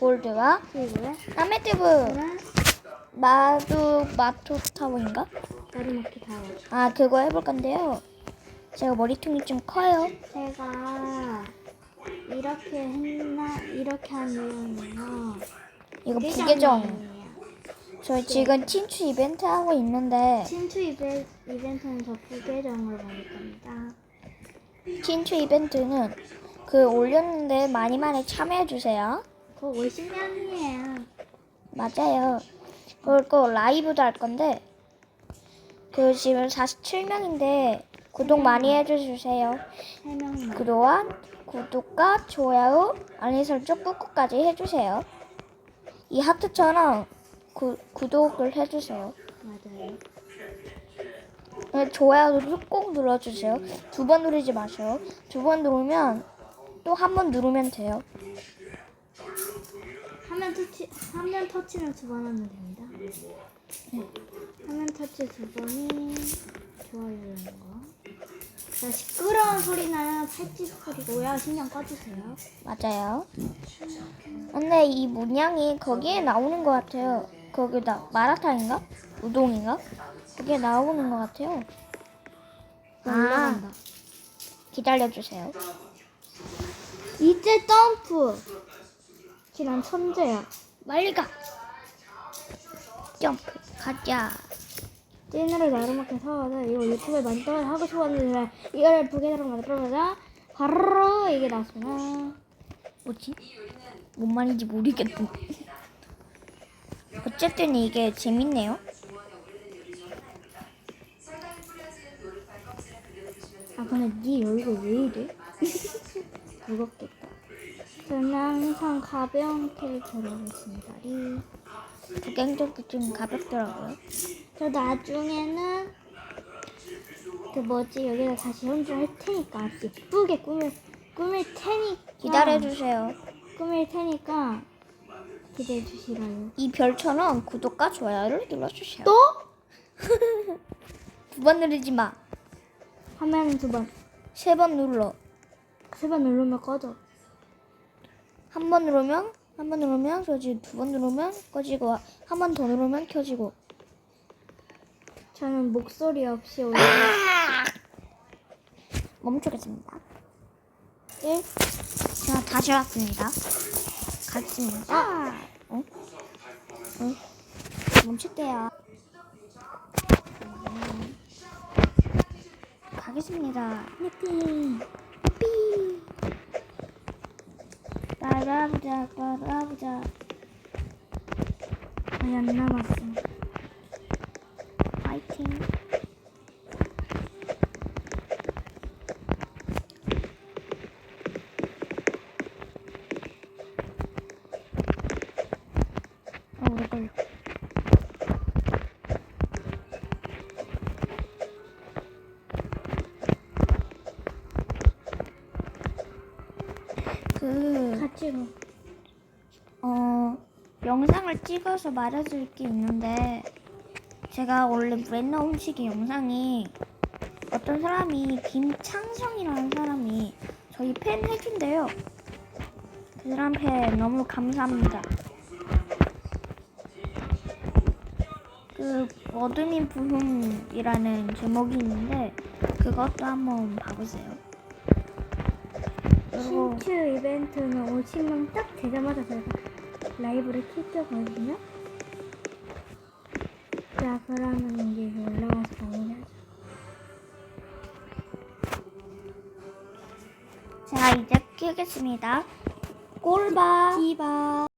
골드와 저는 마두 마토 타워인가? 나루마키 타워. 아 그거 해볼 건데요. 제가 머리통이 좀 커요. 제가 이렇게 했나 이렇게 한 이유는요. 이거 부계정 부계정. 저희 지금 친추 이벤트 하고 있는데 친추 이벤, 이벤트는 저 부계정으로 만들 겁니다. 친추 이벤트는 그 올렸는데 많이 많이 참여해 주세요. 그거 50명이에요. 맞아요. 그리고 라이브도 할 건데 그 지금 47명인데 구독 많이 해주세요. 3명만. 그동안 구독과 좋아요, 알림 설정 꾹꾹까지 해주세요. 이 하트처럼 구, 구독을 해주세요. 맞아요. 네, 좋아요도 꼭 눌러주세요. 두 번 누르지 마세요. 두 번 누르면 또 한 번 누르면 돼요. 화면 터치, 화면 터치는 두 번 하면 됩니다. 네. 화면 터치 두 번이 좋아요라는 거. 자, 시끄러운 소리 나는 팔찌 소리고요. 신경 꺼주세요. 맞아요. 근데 이 문양이 거기에 나오는 것 같아요. 거기다 마라탕인가? 우동인가? 거기에 나오는 것 같아요. 나 아. 기다려주세요. 이제 점프. 지난 천재야. 빨리 가. 점프. 가자. 찐으로 나름밖에 사와서 이거 유튜브에 많이 떠 하고 싶었는데 이거를 부계대로 만들어보자. 바로 이게 나왔구나. 뭐지? 뭔 말인지 모르겠네. 어쨌든 이게 재밌네요. 아 근데 네 얼굴 왜 이래? 무겁겠다. 저는 항상 가벼운 캐릭터로 하겠습니다. 이. 구경적이 좀 가볍더라고요. 저 나중에는 그 뭐지 여기다 다시 연주할 테니까 예쁘게 꾸밀 꾸밀 테니까 기다려주세요. 꾸밀 테니까 기대해 주시라요. 이 별처럼 구독과 좋아요를 눌러주세요. 또 두 번 누르지 마. 화면 두 번, 세 번 눌러. 세 번 누르면 꺼져. 한 번 누르면 한 번 누르면 켜지고 두 번 누르면 꺼지고 한 번 더 누르면 켜지고. 저는 목소리 없이 올려. 멈추겠습니다. 1. 자, 다시 왔습니다. 가겠습니다. 아! 어? 어? 멈출게요. 음. 가겠습니다. 화이팅! 따라보자, 따라보자. 거의 안 남았어. 파이팅. 어, 오래 걸려. 그, 가. 어, 영상을 찍어서 말해줄 게 있는데, 제가 원래 랜덤 음식의 영상이 어떤 사람이 김창성이라는 사람이 저희 팬 해준대요. 그 사람한테 너무 감사합니다. 그 어둠인 부흥이라는 제목이 있는데 그것도 한번 봐보세요. 신추 이벤트는 50명 딱 되자마자 제가 라이브를 킬 거거든요. 자, 그러면 이제 올라가서 마무리하자. 자 이제 끄겠습니다. 꼴바. 디바.